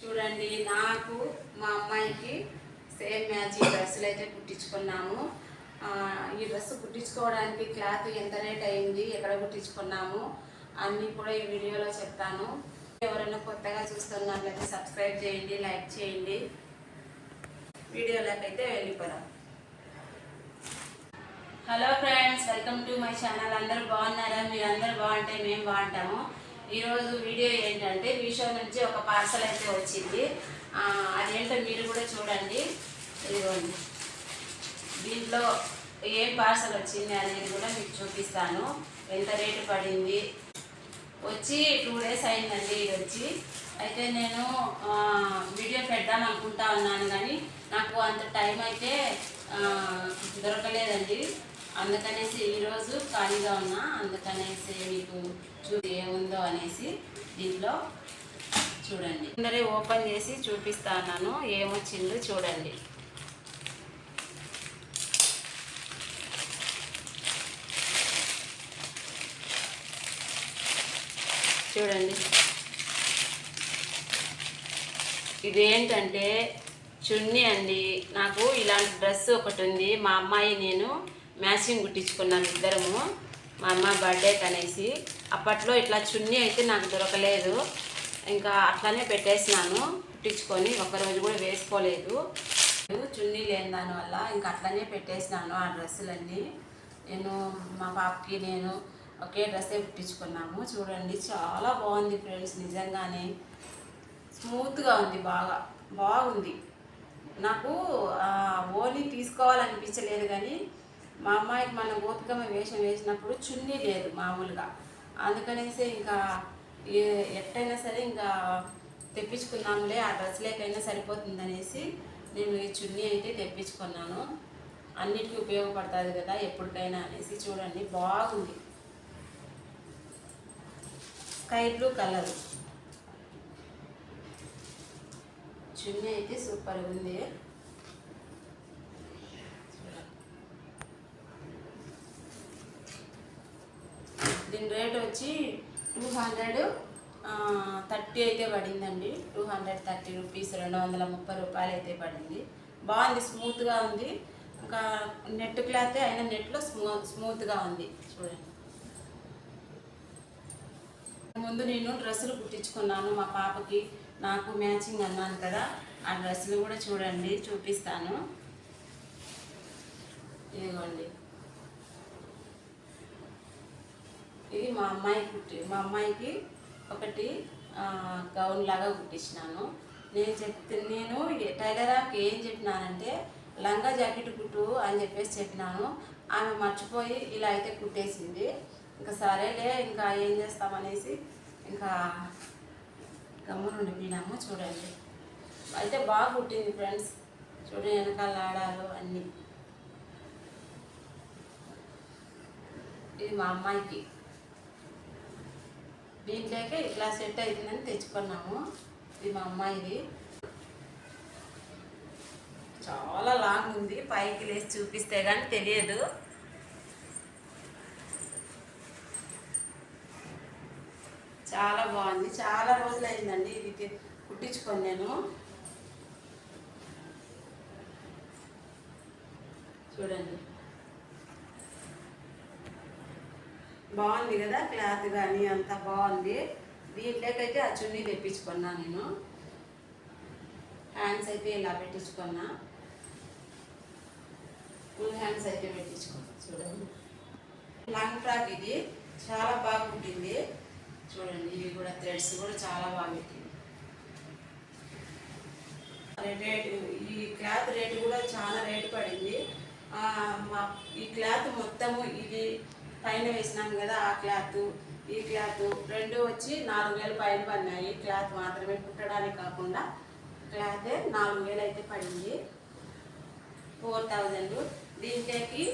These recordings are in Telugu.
చూడండి నాకు మా అమ్మాయికి సేమ్ మ్యాచింగ్ డ్రెస్సులు అయితే కుట్టించుకున్నాము. ఈ డ్రెస్ కుట్టించుకోవడానికి క్లాత్ ఎంత రేట్ అయింది ఎక్కడ కుట్టించుకున్నాము అన్నీ కూడా ఈ వీడియోలో చెప్తాను. ఎవరైనా కొత్తగా చూస్తున్నట్లయితే సబ్స్క్రైబ్ చేయండి లైక్ చేయండి. వీడియోలోకి అయితే వెళ్ళిపోదాం. Hello friends welcome to my channel అందరూ బాగున్నారా? మీరు అందరూ బాగుంటే మేము బాగుంటాము. ఈరోజు వీడియో ఏంటంటే మీషో నుంచి ఒక పార్సల్ అయితే వచ్చింది. అదేంటో మీరు కూడా చూడండి. ఇదిగోండి. దీంట్లో ఏం పార్సల్ వచ్చింది అనేది కూడా మీకు చూపిస్తాను. ఎంత రేటు పడింది? వచ్చి టూ డేస్ అయిందండి ఇది వచ్చి. అయితే నేను వీడియో పెడదాం అనుకుంటా ఉన్నాను కానీ నాకు అంత టైం అయితే దొరకలేదండి. అందుకనేసి ఈరోజు ఖాళీగా ఉన్నా అందుకనేసి మీకు చూ ఏముందో అనేసి దీంట్లో చూడండి. అందరే ఓపెన్ చేసి చూపిస్తాను ఏమొచ్చిందో చూడండి. చూడండి. ఇదేంటంటే చున్నీ అండి. నాకు ఇలాంటి డ్రెస్ ఒకటి ఉంది. మా అమ్మాయి నేను మ్యాచింగ్ కుట్టించుకున్నాను ఇద్దరము. మా అమ్మ బర్త్డే అనేసి. అప్పట్లో ఇట్లా చున్నీ అయితే నాకు దొరకలేదు. ఇంకా అట్లానే పెట్టేసినాను. కుట్టించుకొని ఒకరోజు కూడా వేసుకోలేదు. చున్నీ లేని దానివల్ల ఇంకా అట్లనే పెట్టేసినాను ఆ డ్రెస్సులన్నీ. నేను మా పాపకి నేను ఒకే డ్రెస్సే కుట్టించుకున్నాము. చూడండి చాలా బాగుంది ఫ్రెండ్స్ నిజంగానే. స్మూత్గా ఉంది బాగా. బాగుంది. నాకు ఓన్లీ తీసుకోవాలనిపించలేదు కానీ మా అమ్మాయికి మన గోపికమ్మ వేషం వేసినప్పుడు చున్నీ లేదు మామూలుగా. అందుకనేసి ఇంకా ఏ- ఎట్టయినా సరే ఇంకా తెప్పించుకుందాంలే ఆ డ్రెస్ లేకైనా సరిపోతుందనేసి నేను ఈ చున్నీ అయితే తెప్పించుకున్నాను. అన్నిటికీ ఉపయోగపడుతుంది కదా ఎప్పటికైనా అనేసి చూడండి బాగుంది. Sky blue colour. చున్నీ అయితే సూపర్ ఉంది. దీని రేట్ వచ్చి టూ హండ్రెడ్ థర్టీ అయితే పడిందండి. టూ హండ్రెడ్ థర్టీ రూపీస్ రెండు వందల ముప్పై రూపాయలు అయితే పడింది. బాగుంది స్మూత్గా ఉంది. ఇంకా నెట్ క్లాత్ అయినా నెట్లో స్మూ స్మూత్గా ఉంది. చూడండి. ముందు నేను డ్రెస్సులు కుట్టించుకున్నాను. మా పాపకి నాకు మ్యాచింగ్ అన్నాను కదా ఆ డ్రెస్సులు కూడా చూడండి చూపిస్తాను. ఇదిగోండి. ఇది మా అమ్మాయి కుట్టి మా అమ్మాయికి ఒకటి గౌన్ లాగా కుట్టించినాను. నేను చెప్తే నేను టైలరాకి ఏం చెప్పినానంటే లంగా జాకెట్ కుట్టు అని చెప్పేసి చెప్పినాను. ఆమె మర్చిపోయి ఇలా అయితే కుట్టేసింది. ఇంకా సరేలే ఇంకా ఏం చేస్తామనేసి ఇంకా గమ్మునుండి పోయినాము చూడండి. అయితే బాగా కుట్టింది ఫ్రెండ్స్. చూడండి వెనకాల ఆడాలు అన్నీ. ఇది మా అమ్మాయికి. దీంట్లోకి ఇట్లా సెట్ అవుతుందని తెచ్చుకున్నాము. ఇది మా అమ్మాయిది. చాలా లాంగ్ ఉంది. పైకి లేచి చూపిస్తే కానీ తెలియదు. చాలా బాగుంది. చాలా రోజులు అయిందండి ఇది కుట్టించుకొని నేను. చూడండి. బాగుంది కదా క్లాత్ కానీ అంతా బాగుంది. దీంట్లోకైతే ఆ చున్నీ తెప్పించుకున్నా నేను. హ్యాండ్స్ అయితే ఇలా పెట్టించుకున్నా. ఫుల్ హ్యాండ్స్ అయితే పెట్టించుకున్నా చూడండి. లాంగ్ ఫ్రాక్ ఇది చాలా బాగుంటుంది. చూడండి ఇవి కూడా థ్రెడ్స్ కూడా చాలా బాగుంటుంది. రేటు ఈ క్లాత్ రేటు కూడా చాలా రేటు పడింది. మా ఈ క్లాత్ మొత్తము ఇది పైన వేసినాం కదా ఆ క్లాత్ ఈ క్లాత్ రెండు వచ్చి నాలుగు వేలు పైన పడినాయి. క్లాత్ మాత్రమే కుట్టడానికి కాకుండా క్లాత్ నాలుగు వేలు అయితే పడింది. Four thousand. దీంట్లోకి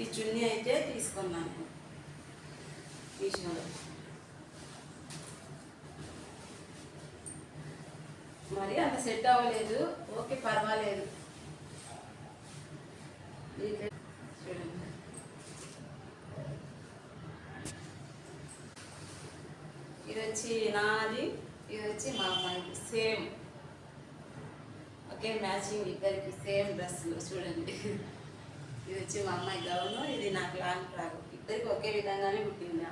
ఈ చున్నీ అయితే తీసుకున్నాను. మీషోలో. మరి అంత సెట్ అవ్వలేదు. ఓకే పర్వాలేదు. ఇది వచ్చి నాది ఇది వచ్చి మా అమ్మాయికి. సేమ్ ఒకే మ్యాచింగ్ ఇద్దరికి సేమ్ డ్రెస్సులు చూడండి. ఇది వచ్చి మా అమ్మాయి గౌను ఇది నాకు లాంగ్ ఫ్రాక్. ఇద్దరికి ఒకే విధంగానే పుట్టింది